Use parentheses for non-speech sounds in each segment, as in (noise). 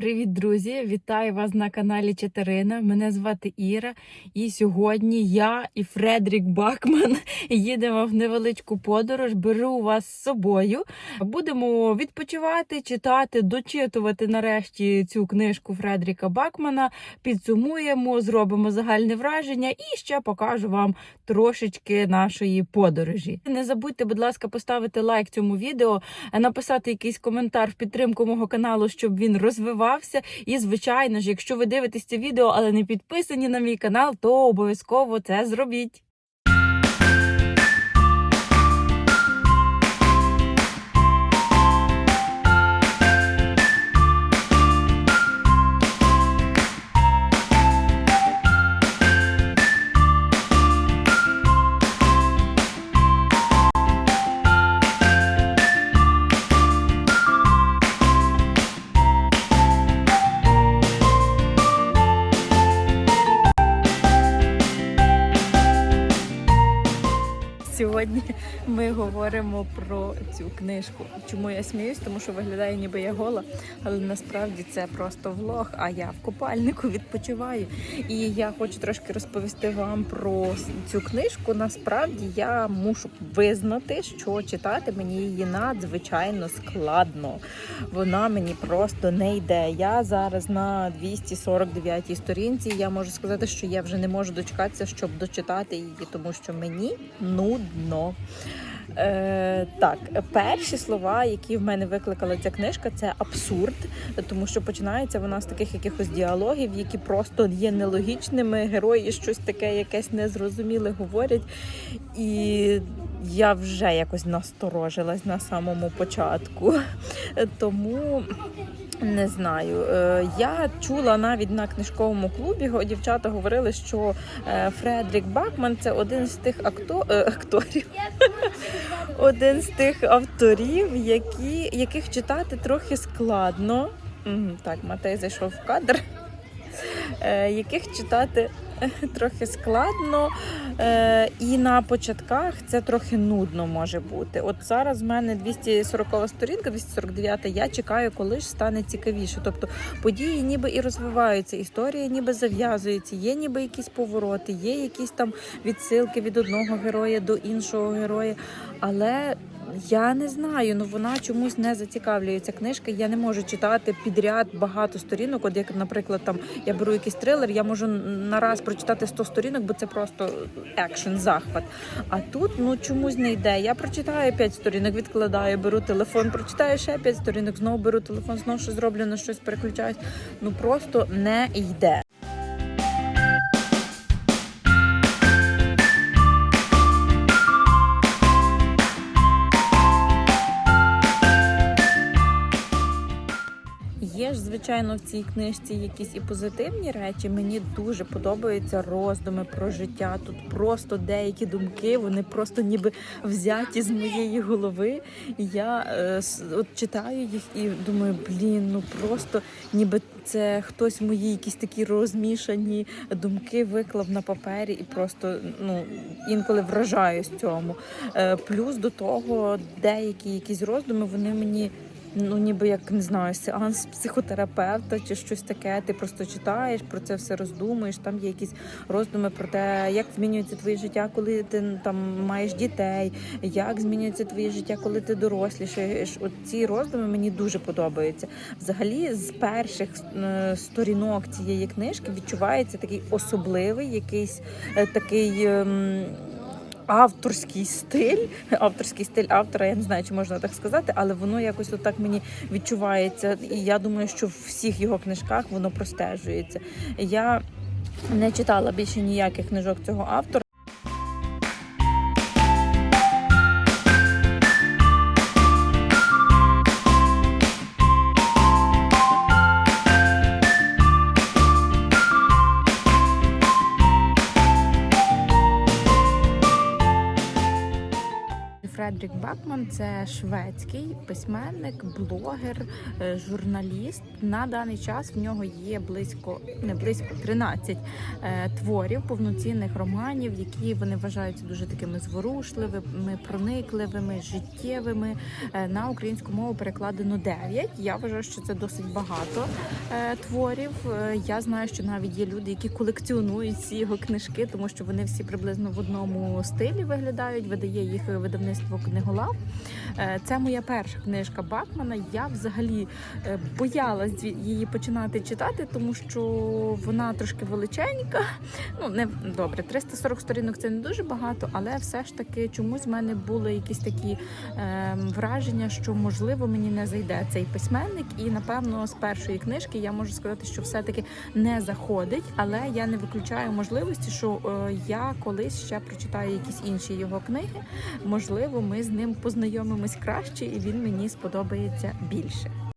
Привіт, друзі! Вітаю вас на каналі Чатерина. Мене звати Іра. І сьогодні я і Фредрік Бакман (laughs) їдемо в невеличку подорож. Беру вас з собою. Будемо відпочивати, читати, дочитувати нарешті цю книжку Фредріка Бакмана. Підсумуємо, зробимо загальне враження і ще покажу вам трошечки нашої подорожі. Не забудьте, будь ласка, поставити лайк цьому відео, написати якийсь коментар в підтримку мого каналу, щоб він розвивався. І, звичайно ж, якщо ви дивитесь це відео, але не підписані на мій канал, то обов'язково це зробіть. Говоримо про цю книжку. Чому я сміюсь? Тому що виглядає, ніби я гола, але насправді це просто влог. А я в купальнику відпочиваю. І я хочу трошки розповісти вам про цю книжку. Насправді я мушу визнати, що читати мені її надзвичайно складно. Вона мені просто не йде. Я зараз на 249 сторінці. Я можу сказати, що я вже не можу дочекатися, щоб дочитати її, тому що мені нудно. Е, так, перші слова, які в мене викликала ця книжка, це абсурд, тому що починається вона з таких якихось діалогів, які просто є нелогічними. Герої щось таке, якесь незрозуміле говорять. І я вже якось насторожилась на самому початку. Тому. Не знаю. Е, Я чула навіть на книжковому клубі дівчата говорили, що е, Фредрік Бакман це один з тих акто... е, акторів, (laughs) один з тих авторів, які... яких читати трохи складно. Так, Матей зайшов в кадр. Яких читати (laughs) трохи складно, е, і на початках це трохи нудно може бути. От зараз в мене 240 сторінка, 249, я чекаю, коли ж стане цікавіше. Тобто події ніби і розвиваються, історія ніби зав'язується, є ніби якісь повороти, є якісь там відсилки від одного героя до іншого героя. Але я не знаю, ну вона чомусь не зацікавлює ця книжка. Я не можу читати підряд багато сторінок. От як, наприклад, там я беру якийсь трилер, я можу на раз прочитати 100 сторінок, бо це просто екшен, захват. А тут ну чомусь не йде. Я прочитаю 5 сторінок, відкладаю, беру телефон, прочитаю ще 5 сторінок, знову беру телефон, знову щось зроблю, на щось переключаюсь. Ну просто не йде. Звичайно, в цій книжці якісь і позитивні речі. Мені дуже подобаються роздуми про життя. Тут просто деякі думки, вони просто ніби взяті з моєї голови. Я е, от читаю їх і думаю, блін, ну просто ніби це хтось мої якісь такі розмішані думки виклав на папері і просто ну інколи вражаюсь цьому. Е, плюс до того, деякі якісь роздуми, вони мені ну ніби як не знаю, сеанс психотерапевта чи щось таке. Ти просто читаєш про це все роздумуєш. Там є якісь роздуми про те, як змінюється твоє життя, коли ти там маєш дітей, як змінюється твоє життя, коли ти дорослішаєш. От ці роздуми мені дуже подобаються. Взагалі, з перших сторінок цієї книжки відчувається такий особливий, якийсь е, такий. Авторський стиль, авторський стиль автора, я не знаю, чи можна так сказати, але воно якось отак мені відчувається. І я думаю, що в всіх його книжках воно простежується. Я не читала більше ніяких книжок цього автора. Бакман це шведський письменник, блогер, е, журналіст. На даний час в нього є близько не близько 13 е, творів, повноцінних романів, які вони вважаються дуже такими зворушливими, проникливими, життєвими. Е, На українську мову перекладено 9. Я вважаю, що це досить багато. творів. Я знаю, що навіть є люди, які колекціонують ці його книжки, тому що вони всі приблизно в одному стилі виглядають. Видає їх видавництво книголав. Е, Це моя перша книжка Бакмана. Я взагалі е, боялась її починати читати, тому що вона трошки величенька. Ну не добре, 340 сторінок це не дуже багато, але все ж таки чомусь в мене були якісь такі е, враження, що можливо мені не зайде цей письменник, і напевно з першої книжки я можу сказати, що все-таки не заходить, але я не виключаю можливості, що е, я колись ще прочитаю якісь інші його книги. Можливо, ми з ним познайомимось краще, і він мені сподобається більше.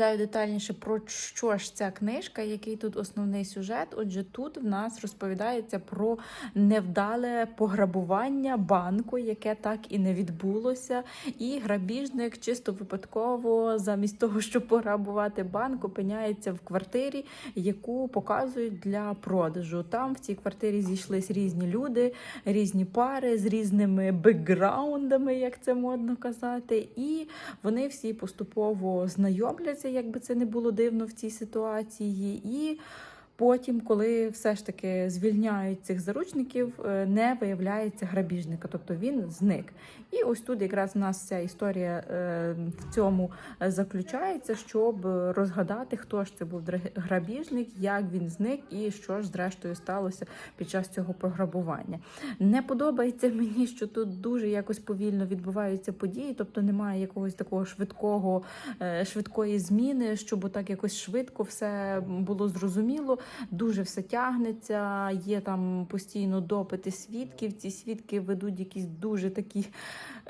Розповідаю детальніше про що ж ця книжка, який тут основний сюжет. Отже, тут в нас розповідається про невдале пограбування банку, яке так і не відбулося. І грабіжник чисто випадково, замість того, щоб пограбувати банк, опиняється в квартирі, яку показують для продажу. Там в цій квартирі зійшлись різні люди, різні пари з різними бекграундами, як це модно казати. І вони всі поступово знайомляться, як би це не було дивно в цій ситуації. І потім, коли все ж таки звільняють цих заручників, е, не виявляється грабіжника, тобто він зник. І ось тут якраз в нас ця історія е, в цьому е, заключається, щоб розгадати, хто ж це був грабіжник, як він зник і що ж зрештою сталося під час цього пограбування. Не подобається мені, що тут дуже якось повільно відбуваються події, тобто немає якогось такого швидкого, швидкої зміни, щоб так якось швидко все було зрозуміло. Дуже все тягнеться. Є там постійно допити свідків. Ці свідки ведуть якісь дуже такі,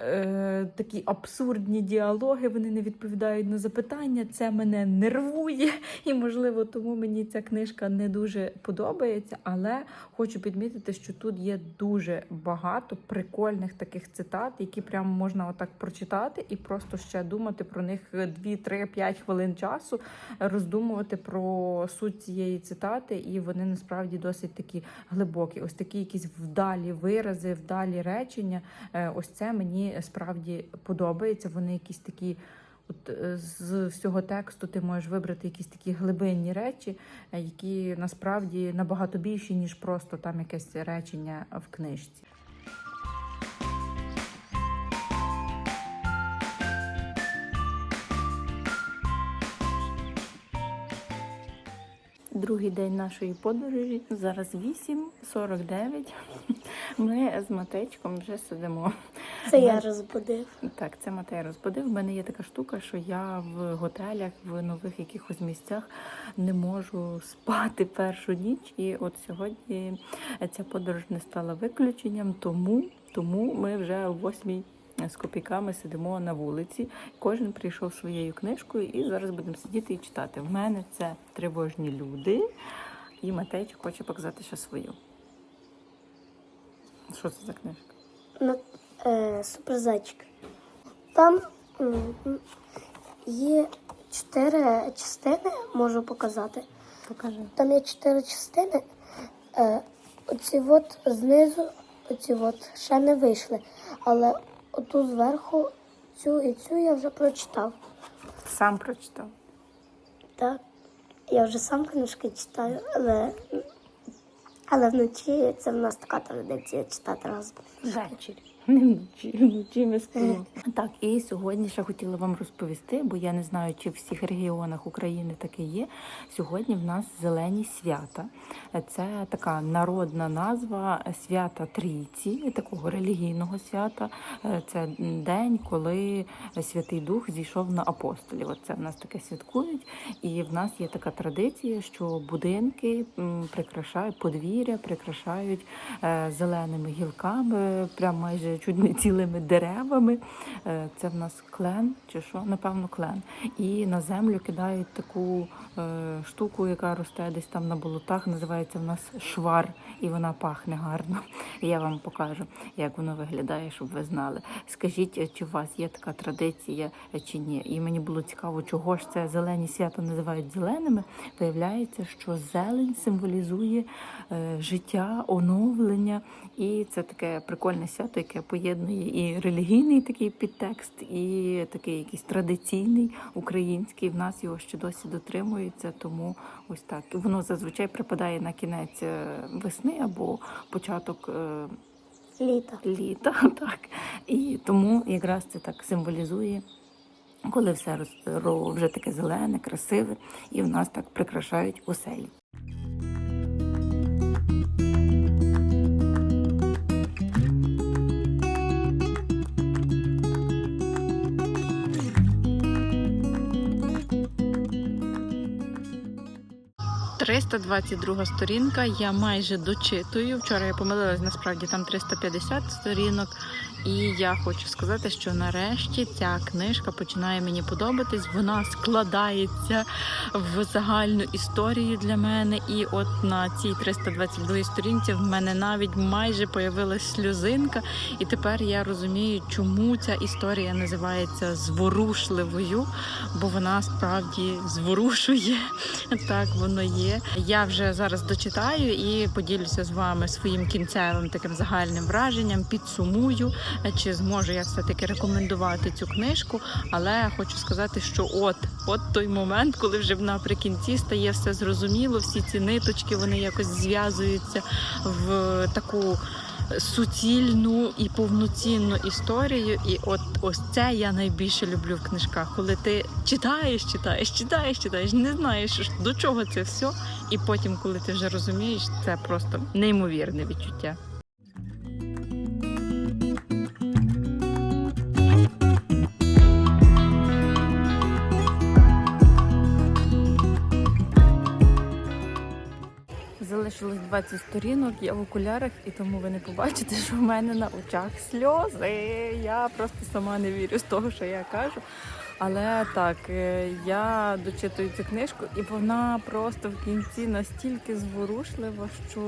е, такі абсурдні діалоги. Вони не відповідають на запитання. Це мене нервує, і можливо, тому мені ця книжка не дуже подобається. Але хочу підмітити, що тут є дуже багато прикольних таких цитат, які прямо можна отак прочитати і просто ще думати про них 2-3-5 хвилин часу, роздумувати про суть цієї цитати, і вони насправді досить такі глибокі. Ось такі якісь вдалі вирази, вдалі речення. Е, Ось це мені справді подобається. Вони якісь такі. От е, з всього тексту ти можеш вибрати якісь такі глибинні речі, е, які насправді набагато більші, ніж просто там якесь речення в книжці. Другий день нашої подорожі. Зараз 8.49. (laughs) Ми з Матечком вже сидимо. Це я розбудив. Так, це Матей розбудив. У мене є така штука, що я в готелях, в нових якихось місцях не можу спати першу ніч. І от сьогодні ця подорож не стала виключенням, тому, тому ми вже о восьмій з копійками сидимо на вулиці. Кожен прийшов своєю книжкою, і зараз будемо сидіти і читати. В мене це тривожні люди, і Матейчик хоче показати ще свою. Що це за книжка? На, е, суперзайчик. Там є чотири частини, можу показати. Покажи. Там є чотири частини. Е, оці от знизу, оці от ще не вийшли. Але оту зверху, цю і цю я вже прочитав. Сам прочитав. Так. Я вже сам книжки читаю, але, але вночі це в нас така традиція читати разом. Ввечері. (laughs) Не вночі, вночі ми спимо. Так, і сьогодні ще хотіла вам розповісти, бо я не знаю, чи в всіх регіонах України таке є. Сьогодні в нас зелені свята. Це така народна назва свята Трійці, такого релігійного свята. Це день, коли Святий Дух зійшов на апостолів. Оце в нас таке святкують. І в нас є така традиція, що будинки прикрашають подвір'я, прикрашають е, зеленими гілками, прям майже чуть не цілими деревами. Е, Це в нас клен чи що? Напевно, клен. І на землю кидають таку е, штуку, яка росте десь там на болотах. Називається в нас швар, і вона пахне гарно. Я вам покажу, як воно виглядає, щоб ви знали. Скажіть, чи у вас є така традиція чи ні? І мені було цікаво, чого ж це зелені свята називають зеленими. Виявляється, що зелень символізує е, життя, оновлення, і це таке прикольне свято, яке поєднує і релігійний такий підтекст, і такий якийсь традиційний український. В нас його ще досі дотримується, тому ось так. Воно зазвичай припадає на кінець е, весни або початок. е, Літо. літа, (laughs) так. І тому якраз це так символізує, коли все вже таке зелене, красиве, і в нас так прикрашають оселі. «322 сторінка. Я майже дочитую. Вчора я помилилась, насправді там 350 сторінок. І я хочу сказати, що нарешті ця книжка починає мені подобатись. Вона складається в загальну історію для мене. І от на цій 322 сторінці в мене навіть майже появилась сльозинка. І тепер я розумію, чому ця історія називається зворушливою, бо вона справді зворушує. (laughs) Так воно є. Я вже зараз дочитаю і поділюся з вами своїм кінцевим таким загальним враженням. Підсумую, чи зможу я все-таки рекомендувати цю книжку. Але хочу сказати, що от, от той момент, коли вже наприкінці стає все зрозуміло, всі ці ниточки вони якось зв'язуються в таку. Суцільну і повноцінну історію, і от ось це я найбільше люблю в книжках, коли ти читаєш, читаєш, читаєш, читаєш, не знаєш до чого це все, і потім, коли ти вже розумієш, це просто неймовірне відчуття. Залишилось 20 сторінок, я в окулярах, і тому ви не побачите, що в мене на очах сльози. Я просто сама не вірю з того, що я кажу. Але так, е, я дочитую цю книжку, і вона просто в кінці настільки зворушлива, що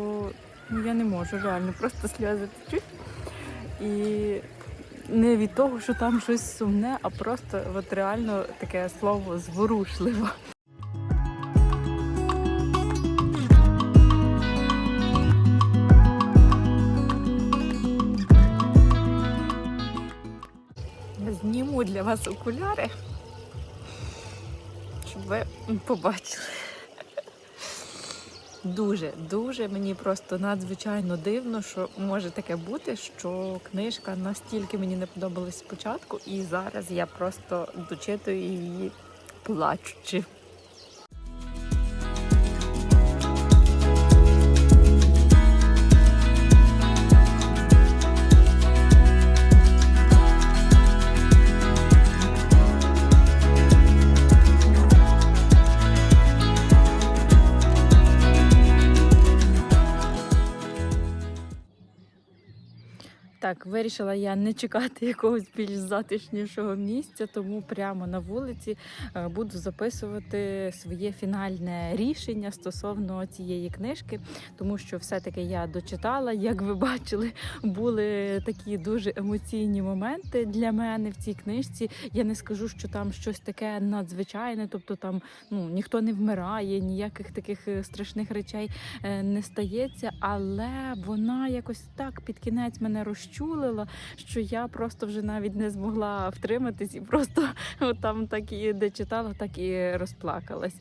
ну, я не можу реально просто сльози течуть. І не від того, що там щось сумне, а просто от реально таке слово зворушливо. Вас окуляри, щоб ви побачили. Дуже, дуже мені просто надзвичайно дивно, що може таке бути, що книжка настільки мені не подобалась спочатку, і зараз я просто дочитую її плачучи. Вирішила я не чекати (laughs) якогось більш затишнішого місця, тому прямо на вулиці е, буду записувати своє фінальне рішення стосовно цієї книжки, тому що все-таки я дочитала. Як ви бачили, були такі дуже емоційні моменти для мене в цій книжці. Я не скажу, що там щось таке надзвичайне, тобто там ну ніхто не вмирає, ніяких таких е, страшних речей е, не стається, але вона якось так під кінець мене розчулила, що я просто вже навіть не змогла втриматись і просто (laughs) от там так і де читала, так і розплакалась.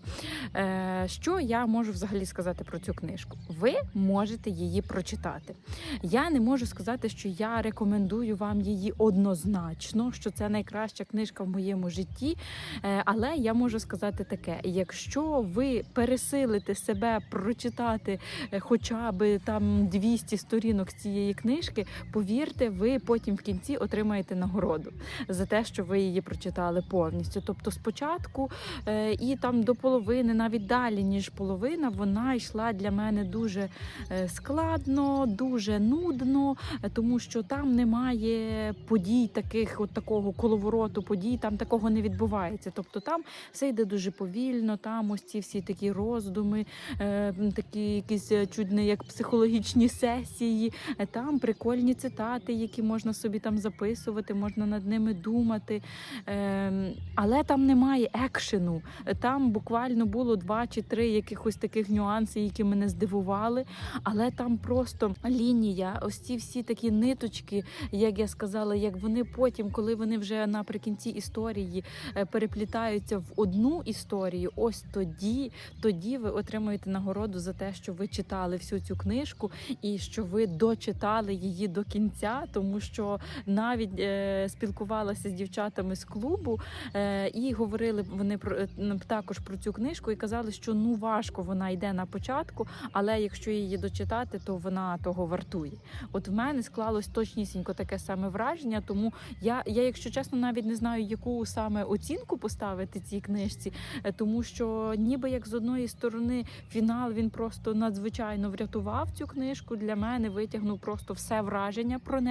Е, що я можу взагалі сказати про цю книжку? Ви можете її прочитати. Я не можу сказати, що я рекомендую вам її однозначно, що це найкраща книжка в моєму житті. Е, але я можу сказати таке: якщо ви пересилите себе прочитати е, хоча б там 200 сторінок цієї книжки, повірте, ви потім в кінці отримаєте нагороду за те, що ви її прочитали повністю. Тобто спочатку е, і там до половини, навіть далі ніж половина, вона йшла для мене дуже е, складно, дуже нудно, тому що там немає подій таких, от такого коловороту подій, там такого не відбувається. Тобто там все йде дуже повільно, там ось ці всі такі роздуми, е, такі якісь не як психологічні сесії, там прикольні цитати, які можна собі там записувати, можна над ними думати. Ем, Але там немає екшену. Там буквально було два чи три якихось таких нюанси, які мене здивували. Але там просто лінія, ось ці всі такі ниточки, як я сказала, як вони потім, коли вони вже наприкінці історії е, переплітаються в одну історію, ось тоді, тоді ви отримуєте нагороду за те, що ви читали всю цю книжку і що ви дочитали її до кінця, тому що навіть е, спілкувалася з дівчатами з клубу е, і говорили вони про е, також про цю книжку і казали, що ну важко вона йде на початку, але якщо її дочитати, то вона того вартує. От в мене склалось точнісінько таке саме враження, тому я, я, якщо чесно, навіть не знаю, яку саме оцінку поставити цій книжці, е, тому що ніби як з одної сторони фінал він просто надзвичайно врятував цю книжку для мене, витягнув просто все враження про неї.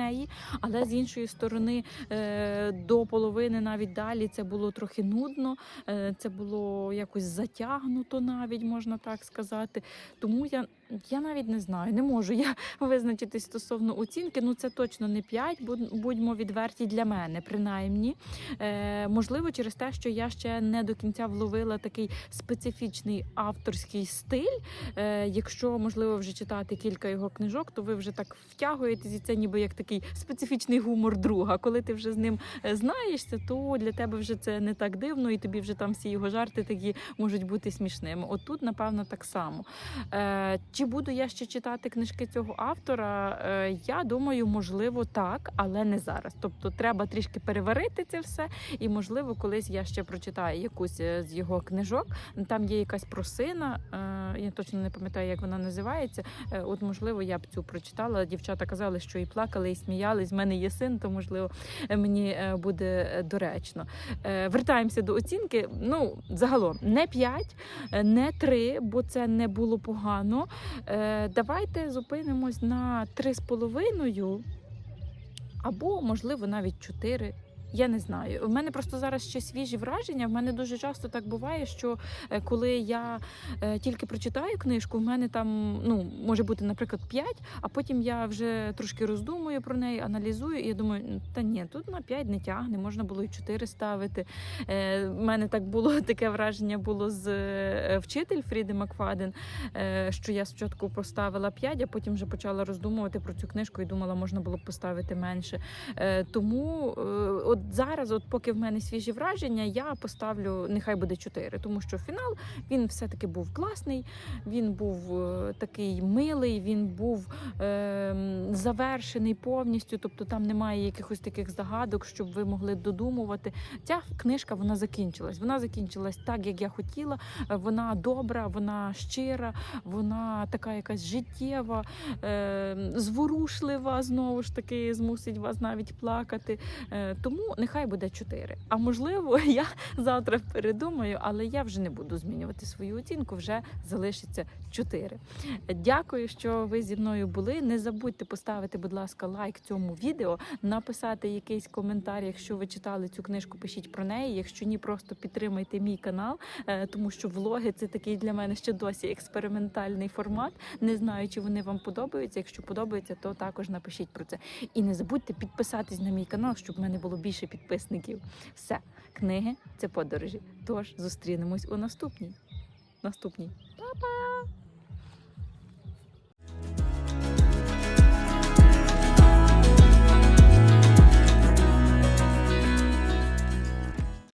Але з іншої сторони, е, до половини навіть далі це було трохи нудно, е, це було якось затягнуто, навіть можна так сказати. Тому я, я навіть не знаю, не можу я (laughs) визначитись стосовно оцінки. Ну це точно не 5, будьмо відверті для мене, принаймні. Е, можливо, через те, що я ще не до кінця вловила такий специфічний авторський стиль. Е, якщо можливо вже читати кілька його книжок, то ви вже так втягуєтесь, і це ніби як такий специфічний гумор друга. Коли ти вже з ним е, знаєшся, то для тебе вже це не так дивно, і тобі вже там всі його жарти такі можуть бути смішними. От тут, напевно, так само. Е, чи буду я ще читати книжки цього автора? Е, я думаю, можливо, так, але не зараз. Тобто, треба трішки переварити це все, і можливо, колись я ще прочитаю якусь е, з його книжок. Там є якась про сина. е, Я точно не пам'ятаю, як вона називається. От, можливо, я б цю прочитала. Дівчата казали, що і плакали, і сміялись. З мене є син, то можливо мені буде доречно. Вертаємося до оцінки. Ну, загалом, не 5, е, не 3, бо це не було погано. Е, Давайте зупинимось на 3,5 або, можливо, навіть 4. Я не знаю. У мене просто зараз ще свіжі враження. В мене дуже часто так буває, що е, коли я е, тільки прочитаю книжку, в мене там ну може бути, наприклад, 5, а потім я вже трошки роздумую про неї, аналізую, і я думаю, та ні, тут на 5 не тягне, можна було і 4 ставити. Е, в мене так було (laughs) таке враження було з е, вчитель Фріди Макфаден, е, що я спочатку поставила 5, а потім вже почала роздумувати про цю книжку і думала, можна було б поставити менше. Е, тому е, от зараз, от поки в мене свіжі враження, я поставлю нехай буде 4, тому що фінал він все-таки був класний, він був е, такий милий, він був е, завершений повністю. Тобто там немає якихось таких загадок, щоб ви могли додумувати. Ця книжка вона закінчилась. Вона закінчилась так, як я хотіла. Вона добра, вона щира, вона така якась життєва, е, зворушлива. Знову ж таки, змусить вас навіть плакати. Е, Тому нехай буде 4. А можливо, (laughs) я завтра передумаю, але я вже не буду змінювати свою оцінку, вже залишиться 4. Дякую, що ви зі мною були. Не забудьте поставити, будь ласка, лайк цьому відео, написати якийсь коментар. Якщо ви читали цю книжку, пишіть про неї. Якщо ні, просто підтримайте мій канал, е, тому що влоги це такий для мене ще досі експериментальний формат. Не знаю, чи вони вам подобаються. Якщо подобається, то також напишіть про це. І не забудьте підписатись на мій канал, щоб в мене було більше підписників. Все, книги це подорожі. Тож зустрінемось у наступній. Наступній. Па-па!